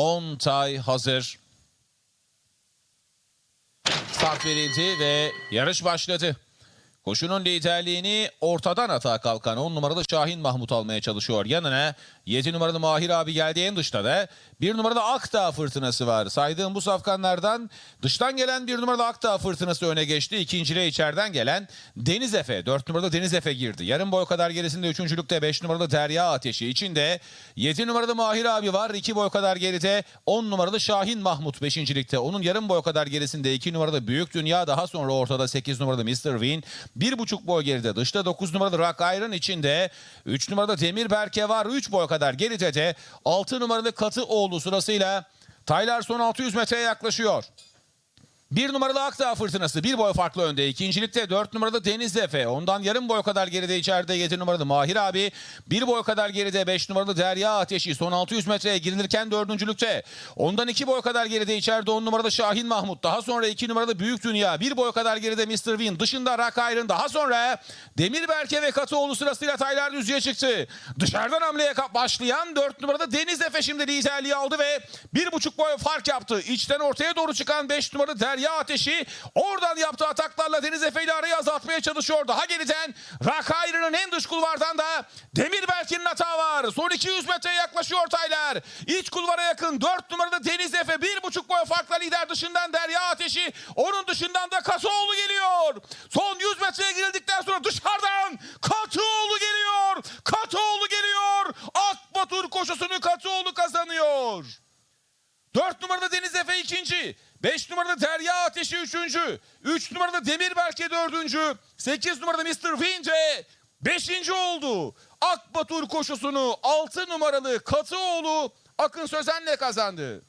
10 tay hazır. Start verildi ve yarış başladı. Koşunun liderliğini ortadan atağa kalkan 10 numaralı Şahin Mahmut almaya çalışıyor. Yanına 7 numaralı Mahir abi geldi en dışta da. 1 numaralı Akdağ fırtınası var. Saydığım bu safkanlardan dıştan gelen 1 numaralı Akdağ fırtınası öne geçti. İkinciliğe içeriden gelen Deniz Efe. 4 numaralı Deniz Efe girdi. Yarım boy kadar gerisinde üçüncülükte 5 numaralı Derya Ateşi. içinde 7 numaralı Mahir abi var. 2 boy kadar geride 10 numaralı Şahin Mahmut 5. ligde. Onun yarım boy kadar gerisinde 2 numaralı Büyük Dünya. Daha sonra ortada 8 numaralı Mr. Win. 1,5 boy geride. Dışta 9 numaralı Rock Iron içinde. 3 numaralı Demir Berke var. 3 boy kadar geride de 6 numaralı Katıoğlu sırasıyla Taylar son 600 metreye yaklaşıyor. Bir numaralı Akdağ fırtınası bir boy farklı önde. İkincilikte dört numaralı Deniz Efe. Ondan yarım boy kadar geride içeride yedi numaralı Mahir abi. Bir boy kadar geride beş numaralı Derya Ateşi. Son 600 metreye girilirken dördüncülükte. Ondan iki boy kadar geride içeride on numaralı Şahin Mahmut. Daha sonra iki numaralı Büyük Dünya. Bir boy kadar geride Mr. Win. Dışında Rock Iron. Daha sonra Demir Berke ve Katıoğlu sırasıyla Taylar düzlüğe çıktı. Dışarıdan hamleye başlayan dört numaralı Deniz Efe şimdi liderliği aldı ve bir buçuk boy fark yaptı. İçten ortaya doğru çıkan beş numaralı Derya Ateşi oradan yaptığı ataklarla Deniz Efe ile arayı azaltmaya çalışıyor. Daha geriden Rock Iron'ın en dış kulvardan da Demir Berke'nin hata var. Son 200 metreye yaklaşıyor Taylar. İç kulvara yakın 4 numaralı Deniz Efe bir buçuk boy farkla lider dışından Derya Ateşi. Onun dışından da Katıoğlu geliyor. Son 100 metreye girildikten sonra dışarıdan Katıoğlu geliyor. Katıoğlu geliyor. Akbatur koşusunu Katıoğlu kazanıyor. 4 numarada Deniz ikinci. 5 numarada Derya Ateşi üçüncü. 3 numarada Demir Berke dördüncü. 8 numarada Mr. Vince beşinci oldu. Akbatur koşusunu 6 numaralı Katıoğlu Akın Sözen'le kazandı.